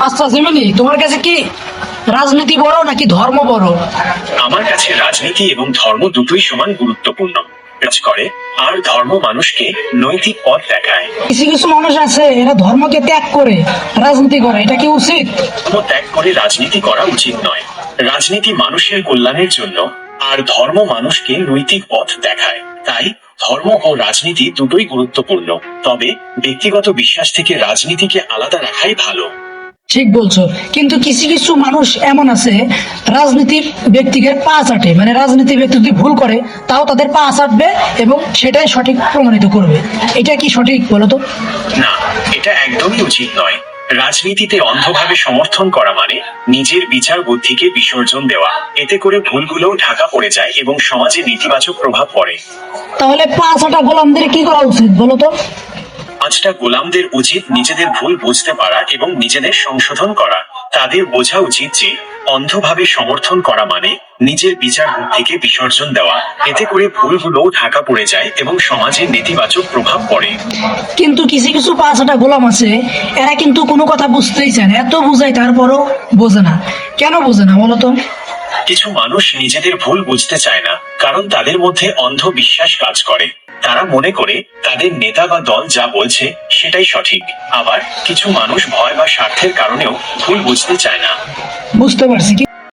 আচ্ছা জেমিনি তোমার কাছে কি রাজনীতি বড় নাকি ধর্ম বড়? আমার কাছে রাজনীতি এবং ধর্ম দুটোই সমান গুরুত্বপূর্ণ। কাজ করে আর ধর্ম মানুষকে নৈতিক পথ দেখায়। কিছু কিছু মানুষ আছে এরা ধর্মকে ত্যাগ করে রাজনীতি করে এটা কি উচিত? ধর্ম ত্যাগ করে রাজনীতি করা উচিত নয়। রাজনীতি মানুষের কল্যাণের জন্য আর ধর্ম মানুষকে নৈতিক পথ দেখায়। তাই ধর্ম ও রাজনীতি দুটোই গুরুত্বপূর্ণ। তবে ব্যক্তিগত বিশ্বাস থেকে রাজনীতিকে আলাদা রাখাই ভালো। ঠিক বলছো। কিন্তু কিছু কিছু মানুষ এমন আছে রাজনীতি ব্যক্তিকে পা চাটে। মানে রাজনীতি ব্যক্তি যদি ভুল করে তাও তাদের পা চাটবে এবং সেটাই সঠিক প্রমাণিত করবে। এটা কি সঠিক বলো তো? না এটা একদমই উচিত নয়। রাজনীতিতে অন্ধভাবে সমর্থন করা মানে নিজের বিচার বুদ্ধিকে বিসর্জন দেওয়া। এতে করে ভুলগুলোও ঢাকা পড়ে যায় এবং সমাজে নেতিবাচক প্রভাব পড়ে। তাহলে পা চাটা গোলামদের কি করা উচিত বলো তো? পাঁচটা গোলামদের উচিত নিজেদের ভুল বুঝতে পারা এবং নিজেদের সংশোধন করা। তাদের বোঝা উচিত যে অন্ধভাবে সমর্থন করা মানে নিজের বিচার বুদ্ধিকে বিসর্জন দেওয়া। এতে করে ভুলগুলোও ঢাকা পড়ে যায় এবং সমাজে নেতিবাচক প্রভাব পড়ে। কিন্তু কিছু কিছু পা চাটা গোলাম আছে এরা কিন্তু কোনো কথা বুঝতেই চায় না। এত বুঝায় তারপরও বোঝে না। কেন বোঝে না বলতো কিছু মানুষ নিজেদের ভুল বুঝতে চায় না কারণ তাদের মধ্যে অন্ধ বিশ্বাস কাজ করে। তারা মনে করে তাদের নেতা বা দল যা বলছে সেটাই সঠিক। আবার কিছু মানুষ ভয় বা স্বার্থের কারণেও ভুল বুঝতে চায় না। বুঝতে পারছি।